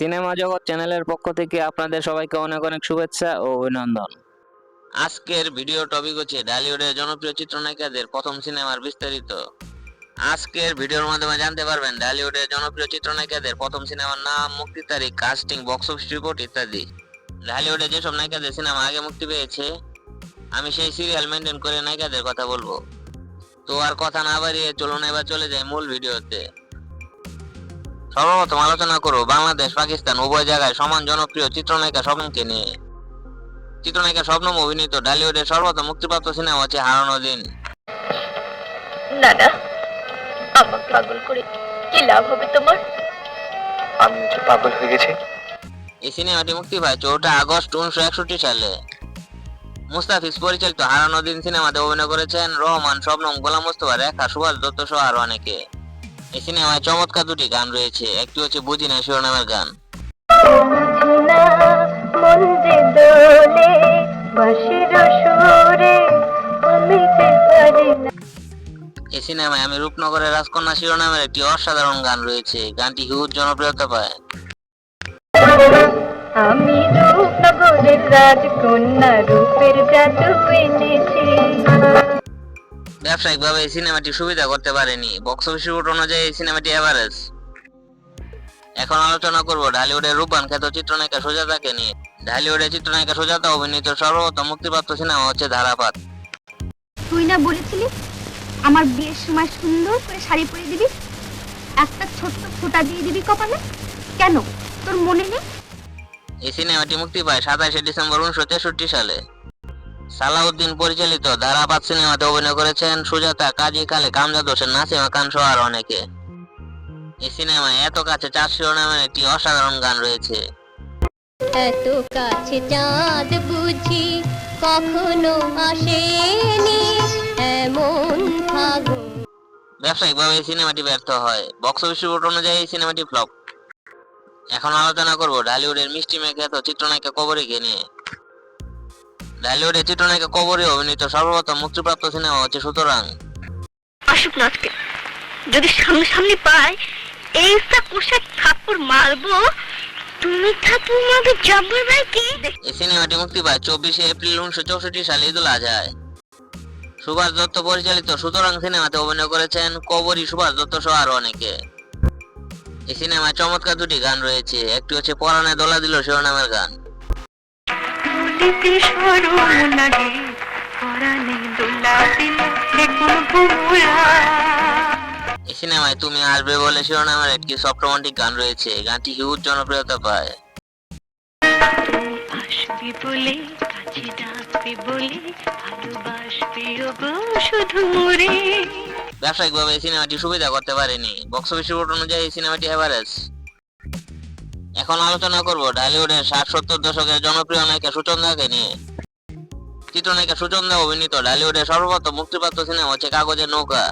Cinema জগৎ চ্যানেলের পক্ষ থেকে আপনাদের সবাইকে অনেক অনেক শুভেচ্ছা ও অভিনন্দন। আজকের ভিডিও টপিক হচ্ছে ডালিউডের জনপ্রিয় চিত্রনায়িকাদের প্রথম সিনেমার বিস্তারিত। আজকের ভিডিওর মাধ্যমে জানতে পারবেন ডালিউডের জনপ্রিয় চিত্রনায়িকাদের প্রথম সিনেমার নাম, মুক্তি তারিখ কাস্টিং বক্স অফিস রিপোর্ট ইত্যাদি। ঢালিউডে যেসব নায়িকাদের সিনেমা আগে মুক্তি পেয়েছে, আমি সেই সিরিয়াল মেনটেন করে নায়িকাদের কথা বলব। তো আর কথা না বাড়িয়ে চলুন এবার চলে যাই মূল ভিডিওতে। সর্বপ্রথম আলোচনা করব বাংলাদেশ পাকিস্তান উভয় জায়গায় সমান জনপ্রিয় চিত্রনায়িকা স্বপ্নকে নিয়ে। চিত্রনায়িকা স্বপ্নম অভিনীত ঢালিউডের সর্বপ্রথম মুক্তিপ্রাপ্ত সিনেমা হচ্ছে হারানো দিন। না না আমার পাগল করে কি লাভ হবে তোমার? আমি যে পাগল হয়ে গেছি। এই সিনেমাটি মুক্তি পায় চৌঠা আগস্ট উনিশশো একষট্টি সালে। মুস্তাফিজ পরিচালিত হারানো দিন সিনেমাতে অভিনয় করেছেন রহমান শবনম গোলাম মোস্তফা রেখা সুভাষ দত্ত সহ আরও অনেকে। এই সিনেমায় চমৎকার দুটি গান রয়েছে। একটি হচ্ছে বুঝি না, শিরোনামের গান। এই সিনেমায় আমি রূপনগরের রাজকন্যা শিরোনামের একটি অসাধারণ গান রয়েছে। গানটি হিউজ জনপ্রিয়তা পায়। আমি রূপনগরের রাজকন্যা রূপের জাদু পেয়েছি ব্যবসায়িকভাবে এই সিনেমাটি সুবিধা করতে পারেনি। বক্স অফিস রিপোর্ট অনুযায়ী এই সিনেমাটি এভারেজ এখন আলোচনা করব ঢালিউডের রূপান খ্যাত চিত্রনায়িকা সুজাতাকে নিয়ে। ঢালিউডের চিত্রনায়িকা সুজাতা অভিনীত সর্বপ্রথম মুক্তিপ্রাপ্ত সিনেমা হচ্ছে ধারাপাত। তুই না বলেছিলি আমার বিয়ের সময় সুন্দর করে শাড়ি পরিয়ে দিবি? একটা ছোট্ট ফোঁটা দিয়ে দিবি কপালে? কেন? তোর মনে নেই? এই সিনেমাটি মুক্তি পায় সাতাশে ডিসেম্বর উনিশশো তেষট্টি সালে। সালাউদ্দিন পরিচালিত ধারাপাত সিনেমাতে অভিনয় করেছেন সুজাতা কাজী কালে কামজাদ হোসেন নাসিমা খান সহ আরও অনেকে। এই সিনেমায় এত কাছে চার শিরোনামের একটি অসাধারণ গান রয়েছে। এত কাছে চাঁদ বুঝি কখনো আসেনি এমন ফাগুন। ব্যবসায়িকভাবে এই সিনেমাটি ব্যর্থ হয়। বক্স অফিস রিপোর্ট অনুযায়ী এই সিনেমাটি ফ্লপ। এখন আলোচনা করব ঢালিউডের মিষ্টি মেয়ে এত চিত্রনায়িকা কবরীকে নিয়ে। ঢালিউডের চিত্রনায়িকা কবরী অভিনীত সর্বপ্রথম মুক্তিপ্রাপ্ত সিনেমা হচ্ছে সুতরাং। আসুক না আজকে যদি সামনে সামনে পাই এই কোষে থাপ্পড় মারবো তুমি থাকি আমাকে যাব নাকি এই সিনেমাটি মুক্তি পায় চব্বিশে এপ্রিল উনিশশো চৌষট্টি সালে ঈদুল আজহায়। সুভাষ দত্ত পরিচালিত সুতরাং সিনেমাতে অভিনয় করেছেন কবরী সুভাষ দত্ত সহ আরও অনেকে। এই সিনেমায় চমৎকার দুটি গান রয়েছে একটি হচ্ছে পরাণে দোলা দিল শিরোনামের গান। এই সিনেমায় তুমি আসবে বলে শিরোনামের একটি সফট রোমান্টিক গান রয়েছে। গানটি হিউজ জনপ্রিয়তা পায়। আসবি বলে কাছে ডাকবি বলে ভালোবাসবি গো শুধু ব্যবসায়িকভাবে এই সিনেমাটি সুবিধা করতে পারেনি। বক্স অফিস রিপোর্ট অনুযায়ী এই সিনেমাটি এভারেজ এখন আলোচনা করব ঢালিউডের ষাট সত্তর দশকের জনপ্রিয় নায়িকা সুচন্দাকে নিয়ে। চিত্রনায়িকা সুচন্দা অভিনীত ঢালিউডের সর্বপ্রথম মুক্তিপ্রাপ্ত সিনেমা হচ্ছে কাগজের নৌকা।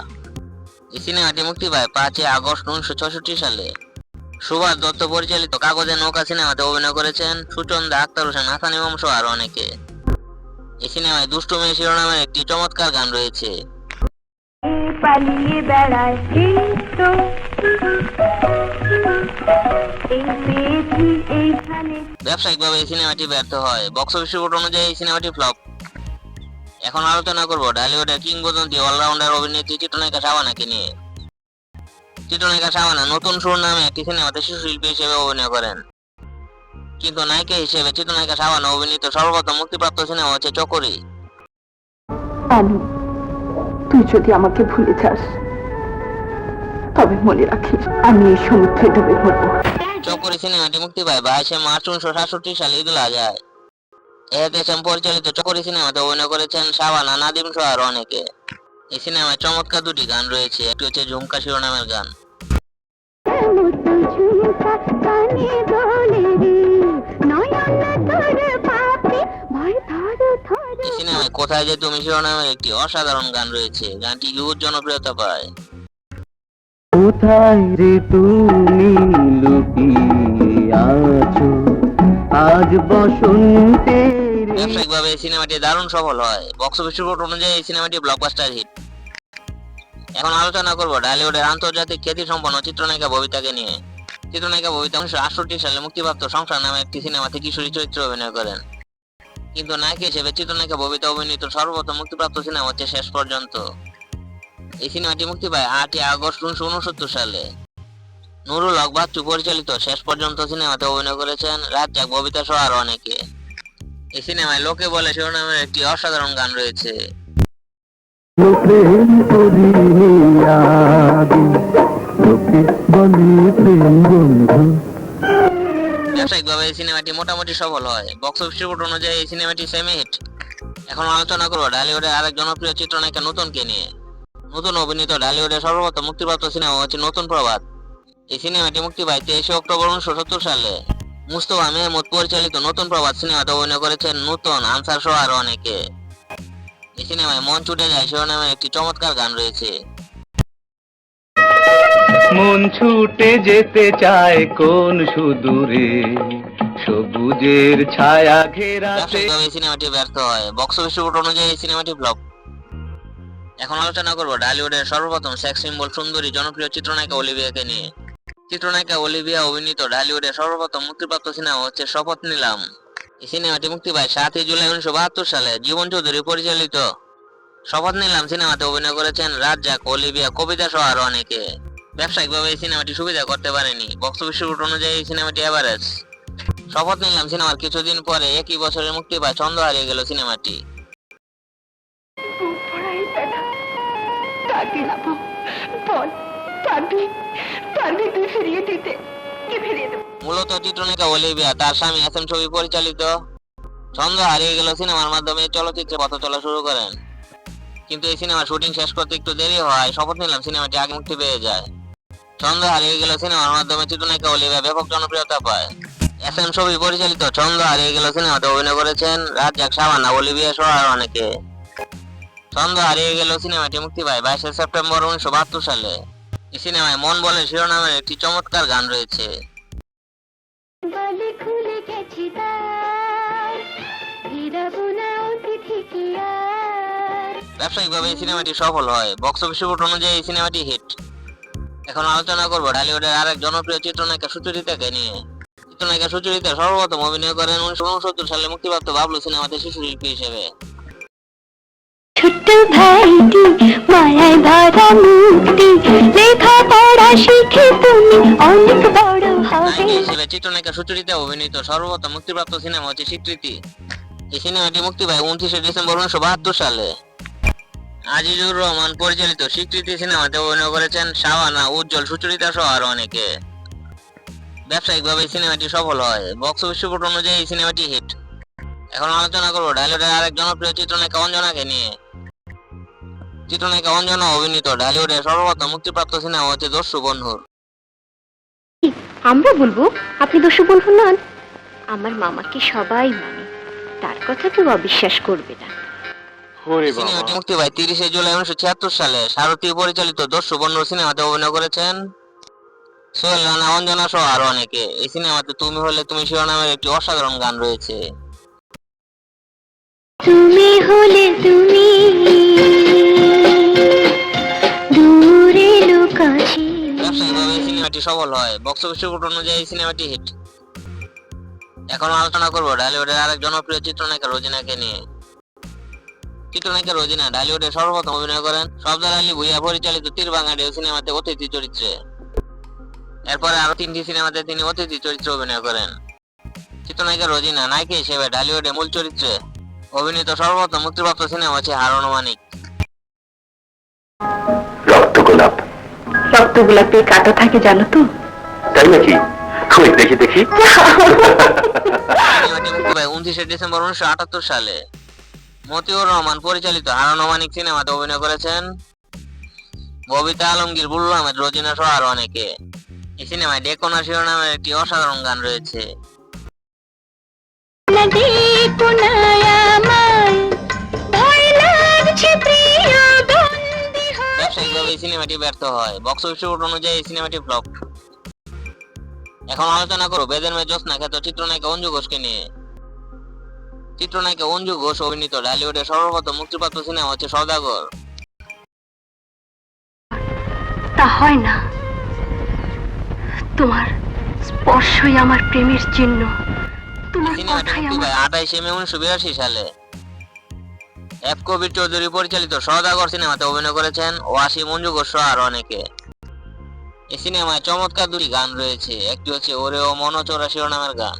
এই সিনেমাটি মুক্তি পায় পাঁচই আগস্ট উনিশশো ছষট্টি সালে। সুভাষ দত্ত পরিচালিত কাগজের নৌকা সিনেমাতে অভিনয় করেছেন সুচন্দা আক্তার হোসেন, হাসান ইমাম সহ আরও অনেকে। এই সিনেমায় দুষ্টু মেয়ে শিরোনামের একটি চমৎকার গান রয়েছে। পালিয়ে বেড়ায় ব্যবসায়িকভাবে এই সিনেমাটি ব্যর্থ হয়। বক্স অফিস রিপোর্ট অনুযায়ী এই সিনেমাটি ফ্লপ। এখন আলোচনা করব ঢালিউডের কিংবদন্তি অলরাউন্ডার অভিনেত্রী চিত্রনায়িকা শাবানাকে নিয়ে। চিত্রনায়িকা শাবানা নতুন সুর নামে একটি সিনেমাতে শিশু শিল্পী হিসেবে অভিনয় করেন। কিন্তু নায়িকা হিসেবে চিত্রনায়িকা শাবানা অভিনীত সর্বপ্রথম মুক্তিপ্রাপ্ত সিনেমা হচ্ছে চকরি। আলু তুই যদি আমাকে ভুলে যাস মনে রাখিস, আমি এই সমুদ্রে ডুবে মরবো। সিনেমাটি মুক্তি পায় বাইশে মার্চ উনিশশো সাতষট্টি সালে ঈদুল আজহায় পরিচালিত চকরি সিনেমাতে অভিনয় করেছেন শাবানা, নাদিম সহ আরও অনেকে। এই সিনেমায় চমৎকার দুটি গান রয়েছে, একটি হচ্ছে ঝুমকা শিরোনামের গান। সিনেমায় কোথায় যে তুমি শিরোনামের একটি অসাধারণ গান রয়েছে, গানটি হিউজ জনপ্রিয়তা পায়। কোথায় তুমি লুকিয়ে আছো? আজ বসন্তের ব্যবসায়িকভাবে সিনেমাটি দারুণ সফল হয়। বক্স অফিস রিপোর্ট অনুযায়ী সিনেমাটি ব্লকবাস্টার হিট এখন আলোচনা করব ডালিউডের আন্তর্জাতিক খ্যাতি সম্পন্ন চিত্রনায়িকা ববিতাকে নিয়ে। চিত্রনায়িকা ববিতা উনিশশো আটষট্টি সালে মুক্তিপ্রাপ্ত সংসার নামে একটি সিনেমাতে কিশোরী চরিত্রে অভিনয় করেন। কিন্তু নায়িকা হিসেবে চিত্রনায়িকা ববিতা অভিনীত সর্বপ্রথম মুক্তিপ্রাপ্ত সিনেমা হচ্ছে শেষ পর্যন্ত। এই সিনেমাটি মুক্তি পায়। আটই আগস্ট উনিশশো উনসত্তর সালে। নুরুল হক বাচ্চু পরিচালিত। শেষ পর্যন্ত সিনেমাতে অভিনয় করেছেন রাজ্জাক ববিতা সহ আরও অনেকে। এই সিনেমায় লোকে বলে শিরোনামের একটি অসাধারণ গান রয়েছে। ব্যবসায়িকভাবে এই সিনেমাটি মোটামুটি সফল হয়। বক্স অফিস রিপোর্ট অনুযায়ী এই সিনেমাটি সেমি হিট। এখন আলোচনা করব ঢালিউডের আরেক জনপ্রিয় চিত্রনায়িকা নতুনকে নিয়ে। নতুন অভিনীত ঢালিউডের সর্বপ্রথম মুক্তিপ্রাপ্ত সিনেমা হচ্ছে নতুন প্রভাত। এই সিনেমাটি মুক্তি পায় তেইশে অক্টোবর উনিশশো সত্তর সালে। মুস্তফা মেহমুদ পরিচালিত নতুন প্রভাত সিনেমাতে অভিনয় করেছেন নূতন আনসার সহ আরও অনেকে। এই সিনেমায় মন ছুটে যায় শিরোনামের একটি চমৎকার গান রয়েছে। মন ছুটে যেতে চায় কোন সুদূরে? সবুজের ছায়া ঘেরা সিনেমাটি ব্যর্থ হয়। বক্স অফিস রিপোর্ট অনুযায়ী এই সিনেমাটি ফ্লপ এখন আলোচনা করব ডালিউডের সর্বপ্রথম সেক্স সিম্বল সুন্দরী, জনপ্রিয় চিত্রনায়িকা অলিভিয়াকে নিয়ে। চিত্রনায়িকা অলিভিয়া অভিনীত ডালিউডের সর্বপ্রথম মুক্তিপ্রাপ্ত সিনেমা হচ্ছে শপথ নিলাম। এই সিনেমাটি মুক্তি পায় সাতই জুলাই উনিশশো বাহাত্তর সালে। জীবন চৌধুরী পরিচালিত। শপথ নিলাম সিনেমাতে অভিনয় করেছেন রাজ্জাক অলিভিয়া কবিতা সহ আরও অনেকে। ব্যবসায়িকভাবে এই সিনেমাটি সুবিধা করতে পারেনি। বক্স অফিস রিপোর্ট অনুযায়ী এই সিনেমাটি এভারেজ শপথ নিলাম সিনেমার কিছুদিন পরে একই বছরে মুক্তি পায় ছন্দ হারিয়ে গেল সিনেমাটি। কাকে বল, পারবি? পারবি তুই ফিরিয়ে দিতে। মূলত অলিভিয়া তার স্বামী এস এম ছবি পরিচালিত। হারিয়ে গেল সিনেমার মাধ্যমে চলচ্চিত্রে পথ চলা শুরু করেন। কিন্তু এই শুটিং শেষ করতে একটু দেরি হয় শপথ নিলাম সিনেমাটি আগে মুক্তি পেয়ে যায়। ছন্দ হারিয়ে গেল সিনেমার মাধ্যমে চিত্রনায়িকা অলিভিয়া ব্যাপক জনপ্রিয়তা পায়। এস এম ছবি পরিচালিত ছন্দ হারিয়ে গেল সিনেমাতে অভিনয় করেছেন রাজ্জাক সাবানা অলিভিয়া সহ অনেকে। ছন্দ হারিয়ে গেল সিনেমাটি মুক্তি পায়। বাইশে সেপ্টেম্বর উনিশশো বাহাত্তর সালে। এই সিনেমায় মন বলে শিরোনামের একটি চমৎকার গান রয়েছে। ব্যবসায়িকভাবে এই সিনেমাটি সফল হয়। বক্স অফিস রিপোর্ট অনুযায়ী এই সিনেমাটি হিট। এখন আলোচনা করব ঢালিউডের আরেক জনপ্রিয় চিত্রনায়িকা সুচরিতাকে নিয়ে। চিত্রনায়িকা সুচরিতা সর্বপ্রথম অভিনয় করেন উনিশশো উনসত্তর সালে মুক্তিপ্রাপ্ত বাবলু সিনেমাতে শিশু শিল্পী হিসেবে। ছোট্ট ভাইটি, মায়ায় ভরা মুক্তি লেখা পড়া শিখে তুমি অনেক বড় হবে। চিত্রনায়িকা সুচরিতা অভিনীত সর্বপ্রথম মুক্তিপ্রাপ্ত সিনেমা হচ্ছে স্বীকৃতি। এই সিনেমাটি মুক্তি পায় উনত্রিশে ডিসেম্বর উনিশশো বাহাত্তর সালে। আজিজুর রহমান পরিচালিত স্বীকৃতি সিনেমাতে অভিনয় করেছেন শাওয়ানা, উজ্জ্বল, সুচরিতা সহ আরও অনেকে। ব্যবসায়িকভাবে সিনেমাটি সফল হয়। বক্স অফিস রিপোর্ট অনুযায়ী সিনেমাটি হিট। এখন আলোচনা করব ঢালিউডের আরেক জনপ্রিয় চিত্রনায়িকা অঞ্জনাকে নিয়ে। চিত্রনায়িকা অঞ্জনা অভিনীত ঢালিউডের সর্বপ্রথম মুক্তিপ্রাপ্ত সিনেমা হচ্ছে দস্যু বন্ধুর। আমরা বলব? আপনি দোষী বন্ধু নন? আমার মামাকে সবাই মানে? তার কথা কেউ অবিশ্বাস করবে না। সিনেমাটি মুক্তি পায় তিরিশে জুলাই উনিশশো ছিয়াত্তর সালে। সারথী পরিচালিত দস্যু বন্ধু সিনেমাতে অভিনয় করেছেন সোহেল রানা অঞ্জনা সহ আরও অনেকে। এই সিনেমাতে তুমি হলে তুমি শিরোনামের একটি অসাধারণ গান রয়েছে। তুমি হলে তুমি সফল হয়। বক্স অফিস রিপোর্ট অনুযায়ী সিনেমাটি হিট এখন আলোচনা করব, ডালিউডের আরেক জনপ্রিয় চিত্রনায়িকা রোজিনাকে নিয়ে। চিত্রনায়িকা রোজিনা ডালিউডে সর্বপ্রথম অভিনয় করেন সফদার আলী ভুইয়া পরিচালিত তীর বাঙালি সিনেমাতে অতিথি চরিত্রে। এরপরে আরও তিনটি সিনেমাতে তিনি অতিথি চরিত্রে অভিনয় করেন। চিত্রনায়িকা রোজিনা নায়িকা হিসেবে ডালিউডে মূল চরিত্রে অভিনীত সর্বপ্রথম মুক্তিপ্রাপ্ত সিনেমা হচ্ছে হারন মানিক। কাটা থাকে জানো তো? তাই নাকি? দেখি দেখি। উনত্রিশে ডিসেম্বর উনিশশো আটাত্তর সালে মতিউর রহমান পরিচালিত হারান মানিক সিনেমাতে অভিনয় করেছেন ববিতা আলমগীর বুল্লু আহমেদ রোজিনা সহ আরও অনেকে। এই সিনেমায় ডেকোনা শিরোনামের একটি অসাধারণ গান রয়েছে। ব্যবসায়িকভাবে এই সিনেমাটি ব্যর্থ হয়। বক্স অফিস অনুযায়ী এই সিনেমাটি ফ্লপ। এখন আলোচনা করো বেদের মেয়ে জ্যোৎস্না খ্যাত চিত্রনায়িকা অঞ্জু ঘোষকে নিয়ে। চিত্রনায়িকা অঞ্জু ঘোষ অভিনীত ঢালিউডের সর্বপ্রথম মুক্তিপ্রাপ্ত সিনেমা হচ্ছে সদাগর তা হয় না। তোমার স্পর্শই আমার প্রেমের চিহ্ন। তোমার কথাই আমার পায় আঠাইশে মে উনিশশো বিরাশি সালে। এফ কবির চৌধুরী পরিচালিত সদাগর সিনেমাতে অভিনয় করেছেন ওয়াসি মঞ্জু ঘোষ আরও অনেকে। এই সিনেমায় চমৎকার দুটি গান রয়েছে। একটি হচ্ছে ওরে ও মনোচোরা শিরোনামের গান।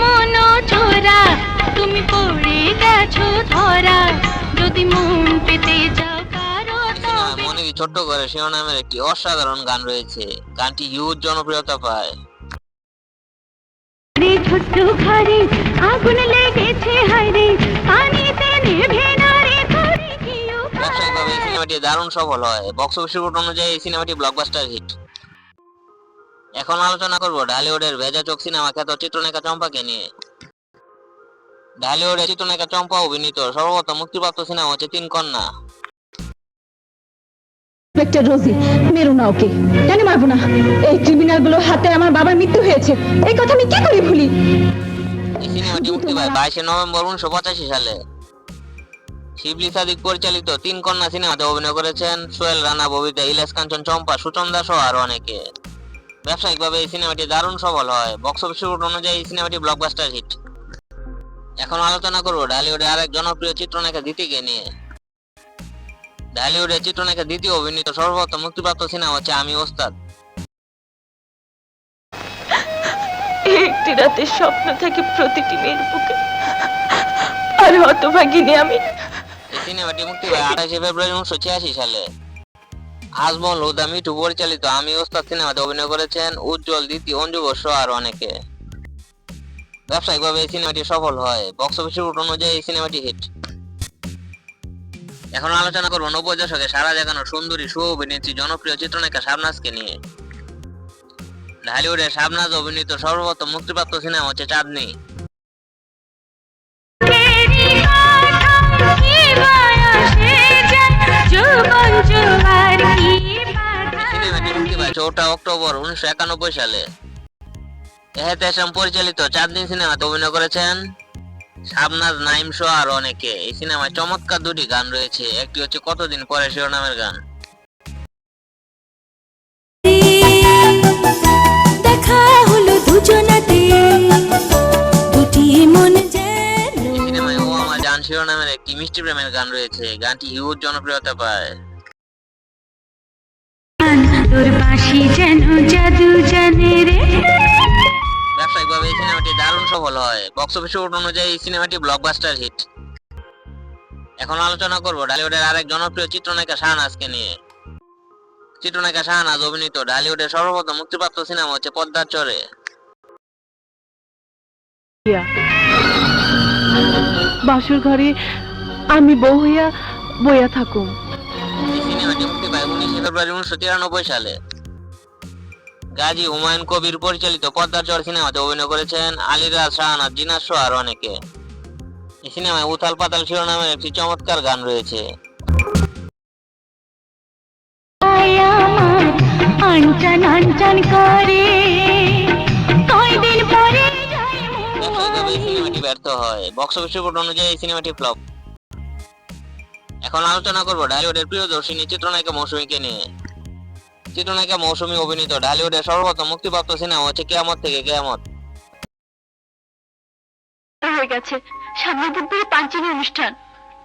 মন তুমি পড়ে গেছো ধরা। যদি মন পেতে যাও কারও মনে কি ছোট্ট করে শিরোনামের একটি অসাধারণ গান রয়েছে। গানটি হিউজ জনপ্রিয়তা পায়। ছোট্ট ঘরে আগুন লেগেছে হায়রে পানিতে নেভে সিনেমাটি দারুণ সফল হয়। বক্স অফিস রিপোর্ট অনুযায়ী এই সিনেমাটি ব্লকবাস্টার হিট এখন আলোচনা করব ঢালিউডের ভেজা চোখ সিনেমা খ্যাত চিত্রনায়িকা চম্পাকে নিয়ে। ঢালিউডের চিত্রনায়িকা চম্পা অভিনীত সর্বপ্রথম মুক্তিপ্রাপ্ত সিনেমা হচ্ছে তিন কন্যা। ইন্সপেক্টর রোজি মেরো না ওকে। কেন মারবো না? এই ক্রিমিনালগুলোর হাতে আমার বাবার মৃত্যু হয়েছে। এই কথা আমি কি করে ভুলি? বাইশে নভেম্বর উনিশশো পঁচাশি সালে শিবলি সাদিক পরিচালিত তিন কন্যা সিনেমাতে অভিনয় করেছেন সোহেল রানা ববিতা ইলাস কাঞ্চন চম্পা সুচন দাস আরও অনেকে। ব্যবসায়িকভাবে এই সিনেমাটি দারুণ সফল হয়। বক্স অফিস অনুযায়ী এই সিনেমাটি ব্লকবাস্টার হিট এখন আলোচনা করব ঢালিউডের আরেক জনপ্রিয় চিত্রনায়িকা দিতিকে নিয়ে। ঢালিউডের চিত্রনায়িকা দ্বিতীয় অভিনীত সর্বপ্রথম মুক্তিপ্রাপ্ত সিনেমা হচ্ছে আমি ওস্তাদ। একটি রাতের স্বপ্ন থাকে প্রতিটি মেয়ের বুকে। আর হতভাগিনী আমি। এই সিনেমাটি মুক্তি পায় আঠাশে ফেব্রুয়ারি উনিশশো ছিয়াশি সালে। আজমল হুদা মিঠু পরিচালিত আমি ওস্তাদ সিনেমাতে অভিনয় করেছেন উজ্জ্বল দ্বিতীয় অঞ্জু ঘোষ আর আরও অনেকে। ব্যবসায়িকভাবে এই সিনেমাটি সফল হয়। বক্স অফিস রিপোর্ট অনুযায়ী এই সিনেমাটি হিট এখন আলোচনা করব নব্বই দশকে সারা জাগানো সুন্দরী সু অভিনেত্রী জনপ্রিয় চিত্রনায়িকা শাবনাজকে নিয়ে। ঢালিউডের শাবনাজ অভিনীত সর্বপ্রথম মুক্তিপ্রাপ্ত সিনেমা হচ্ছে চাঁদনি। চৌঠা অক্টোবর উনিশশো একানব্বই সালে। এহেতেশম পরিচালিত চাঁদনি সিনেমাতে অভিনয় করেছেন শাবনাজ নাইম সহ আর অনেকে। এই সিনেমায় চমৎকার দুটি গান রয়েছে। একটি হচ্ছে কতদিন পরে শিরোনামের গান। দেখা হলো দুজনাতে। দুটি মন সিনেমায় ও আমার জান শিরোনামের একটি মিষ্টি প্রেমের গান রয়েছে। গানটি হিউজ জনপ্রিয়তা পায়। তোর বাঁশি যেন জাদু জানে রে। ব্যবসায়িকভাবে এই সিনেমাটি দারুণ সফল হয়। বক্স অফিস অনুযায়ী এই সিনেমাটি ব্লকবাস্টার হিট এখন আলোচনা করব ঢালিউডের আরেক জনপ্রিয় চিত্রনায়িকা শাহনাজকে নিয়ে। চিত্রনায়িকা শাহনাজ অভিনীত ঢালিউডের সর্বপ্রথম মুক্তিপ্রাপ্ত সিনেমা হচ্ছে পদ্মার চরে। বাসুর ঘরে আমি বউ হইয়া বইয়া থাকুম। এই সিনেমাটি মুক্তি পায় উনিশে ফেব্রুয়ারি উনিশশো তিরানব্বই সালে। গাজী হুমায়ুন কবির পরিচালিত পদ্মার চর সিনেমাতে অভিনয় করেছেন আলিরাজ শাহনাজ জিনাস আরও অনেকে। এই সিনেমায় উথাল পাতাল শিরোনামের একটি চমৎকার গান রয়েছে। আনচান আনচান করে কয়দিন পরে যায়। ব্যবসায়িকভাবে এই সিনেমাটি ব্যর্থ হয়। বক্স অফিস রিপোর্ট অনুযায়ী এই সিনেমাটি ফ্লপ। এখন আলোচনা করব ঢালিউডের প্রিয়দর্শিনী চিত্রনায়িকা মৌসুমীকে নিয়ে। চিত্রনায়িকা মৌসুমী অভিনীত ঢালিউডের সর্বপ্রথম মুক্তিপ্রাপ্ত সিনেমা হচ্ছে কেয়ামত থেকে কেয়ামত। হয়ে গেছে। সামনে বুধবারে পাঞ্চমী অনুষ্ঠান।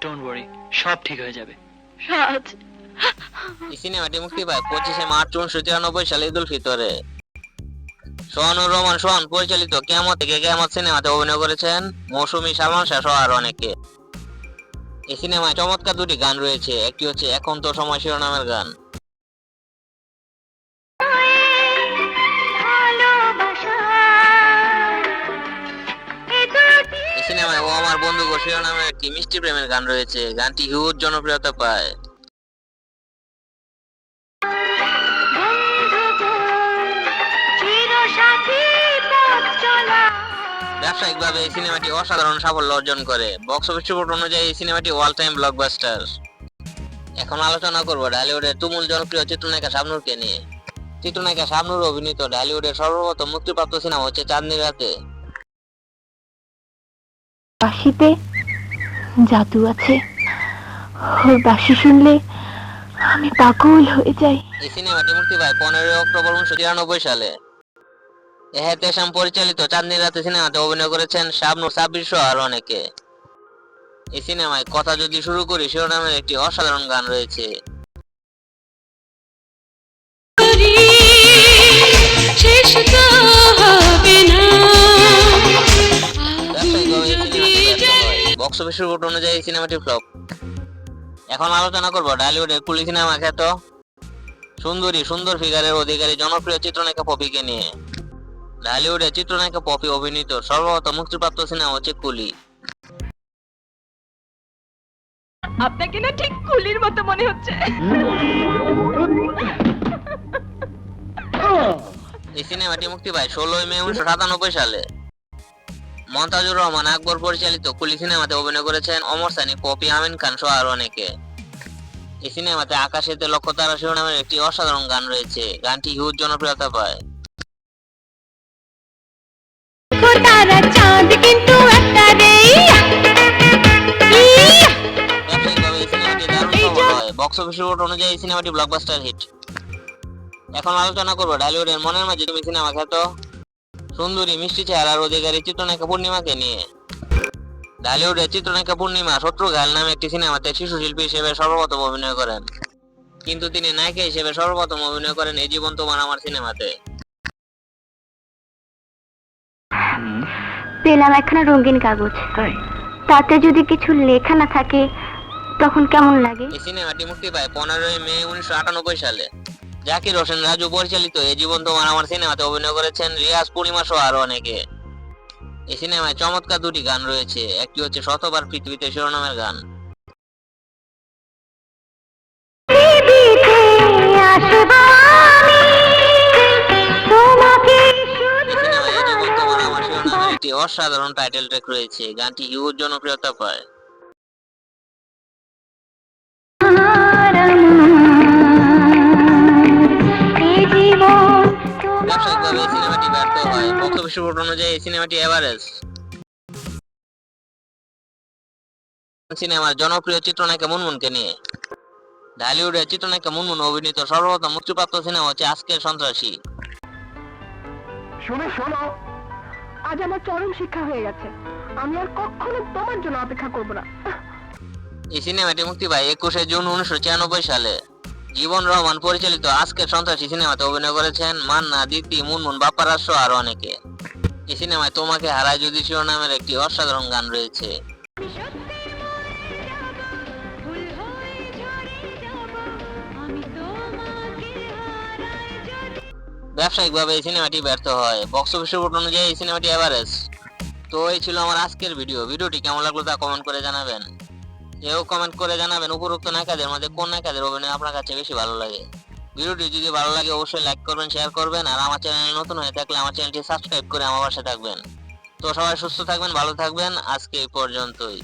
ডোন্ট ওয়ারি সব ঠিক হয়ে যাবে। রাজ এই সিনেমাটি মুক্তি পায় পঁচিশে মার্চ উনিশশো তিরানব্বই সালে ঈদুল ফিতরে। সোহানুর রহমান সোহান পরিচালিত কেয়ামত থেকে কেয়ামত সিনেমাতে অভিনয় করেছেন মৌসুমী সালমান শাহ সহ আরও অনেকে। এই সিনেমায় চমৎকার দুটি গান রয়েছে একটি হচ্ছে এখন তো সময় শিরোনামের গান। আমার বন্ধু গো শিরোনামের একটি মিষ্টি প্রেমের গান রয়েছে। গানটি হিউজ জনপ্রিয়তা পায়। ব্যবসায়িকভাবে এই সিনেমাটি অসাধারণ সাফল্য অর্জন করে। বক্স অফিস রিপোর্ট অনুযায়ী এই সিনেমাটি অল টাইম ব্লকবাস্টার এখন আলোচনা করব ঢালিউডের তুমুল জনপ্রিয় চিত্রনায়িকা শাবনুরকে নিয়ে। চিত্রনায়িকা শাবনুর অভিনীত ঢালিউডের সর্বপ্রথম মুক্তিপ্রাপ্ত সিনেমা হচ্ছে চাঁদনি রাতে। বাঁশিতে জাদু আছে। ওর বাঁশি শুনলে আমি পাগল হয়ে যাই। এই সিনেমাটি মুক্তি পায় পনেরোই অক্টোবর উনিশশো তিরানব্বই সালে। এহেতেশাম পরিচালিত চাঁদনি রাতে সিনেমাতে অভিনয় করেছেন শাবনুর সাব্বির সহ আর অনেকে। এই সিনেমায় কথা যদি শুরু করি শিরোনামের একটি অসাধারণ গান রয়েছে। শেষ বক্স অফিস রিপোর্ট অনুযায়ী সিনেমাটি ফ্লপ এখন আলোচনা করব ঢালিউডের কুলি সিনেমা খ্যাত সুন্দরী সুন্দর ফিগারের অধিকারী জনপ্রিয় চিত্রনায়িকা পপিকে নিয়ে। ঢালিউডের চিত্রনায়িকা পপি অভিনীত সর্বপ্রথম মুক্তিপ্রাপ্ত সিনেমা হচ্ছে কুলি। আপনাকে না ঠিক কুলির মতো মনে হচ্ছে। এই সিনেমাটি মুক্তি পায় ষোলোই মে উনিশশো সাতানব্বই সালে। মন্তাজুর রহমান আকবর পরিচালিত কুলি সিনেমাতে অভিনয় করেছেন অমর সানি পপি আমিন খান সহ আরও অনেকে। এই সিনেমাতে আকাশেতে লক্ষ তারা শিরোনামের একটি অসাধারণ গান রয়েছে। গানটি হিউজ জনপ্রিয়তা পায়। বক্স অফিস রিপোর্ট অনুযায়ী সিনেমাটি ব্লকবাস্টার হিট এখন আলোচনা করব ঢালিউডের মনের মাঝে। তুমি সিনেমা খ্যাত সুন্দরী মিষ্টি চেহারার অধিকারী চিত্রনায়িকা পূর্ণিমাকে নিয়ে। ঢালিউডের চিত্রনায়িকা পূর্ণিমা শত্রু ঘাল নামে একটি সিনেমাতে শিশু শিল্পী হিসেবে সর্বপ্রথম অভিনয় করেন। কিন্তু তিনি নায়িকা হিসেবে সর্বপ্রথম অভিনয় করেন এই জীবন তোমার আমার সিনেমাতে। পেলাম একখানা রঙিন কাগজ। তাতে যদি কিছু লেখা না থাকে তখন কেমন লাগে? এই সিনেমাটি মুক্তি পায় পনেরোই মে উনিশশো আটানব্বই সালে। জাকির হোসেন রাজু পরিচালিত এই জীবন তোমার আমার সিনেমাতে অভিনয় করেছেন রিয়াজ পূর্ণিমা সহ আরও অনেকে। এই সিনেমায় চমৎকার দুটি গান রয়েছে। একটি হচ্ছে শতবার পৃথিবীতে শিরোনামের গান। একটি অসাধারণ টাইটেল ট্র্যাক রয়েছে। গানটি হিউজ জনপ্রিয়তা পায়। ব্যবসায়িকভাবে এই সিনেমাটি ব্যর্থ হয়। বক্স অফিস রিপোর্ট অনুযায়ী সিনেমাটি এভারেজ সিনেমার জনপ্রিয় চিত্রনায়িকা মুনমুনকে নিয়ে। ঢালিউডের চিত্রনায়িকা মুনমুন অভিনীত সর্বপ্রথম মুক্তিপ্রাপ্ত সিনেমা হচ্ছে আজকের সন্ত্রাসী। শোনো শোনো আজ আমার চরম শিক্ষা হয়ে গেছে। আমি আর কখনো তোমার জন্য অপেক্ষা করব না। এই সিনেমাটি মুক্তি পায় একুশে জুন উনিশশো ছিয়ানব্বই সালে। জীবন রহমান পরিচালিত আজকের সন্ত্রাসী সিনেমাতে অভিনয় করেছেন মান্না দিতি মুনমুন বাপ্পারাজ সহ আরও অনেকে। এই সিনেমায় তোমাকে হারায় যদি শিরোনামের একটি অসাধারণ গান রয়েছে। ব্যবসায়িকভাবে এই সিনেমাটি ব্যর্থ হয়। বক্স অফিস রিপোর্ট অনুযায়ী এই সিনেমাটি এভারেজ তো এই ছিল আমার আজকের ভিডিও ভিডিওটি কেমন লাগল তা কমেন্ট করে জানাবেন। এও কমেন্ট করে জানাবেন, উপরোক্ত নায়িকাদের মধ্যে কোন নায়িকাদের অভিনয় আপনার কাছে বেশি ভালো লাগে? ভিডিওটি যদি ভালো লাগে অবশ্যই লাইক করবেন শেয়ার করবেন, আর আমার চ্যানেল নতুন হয়ে থাকলে আমার চ্যানেলটি সাবস্ক্রাইব করে আমার পাশে থাকবেন। তো সবাই সুস্থ থাকবেন, ভালো থাকবেন, আজকে এই পর্যন্তই।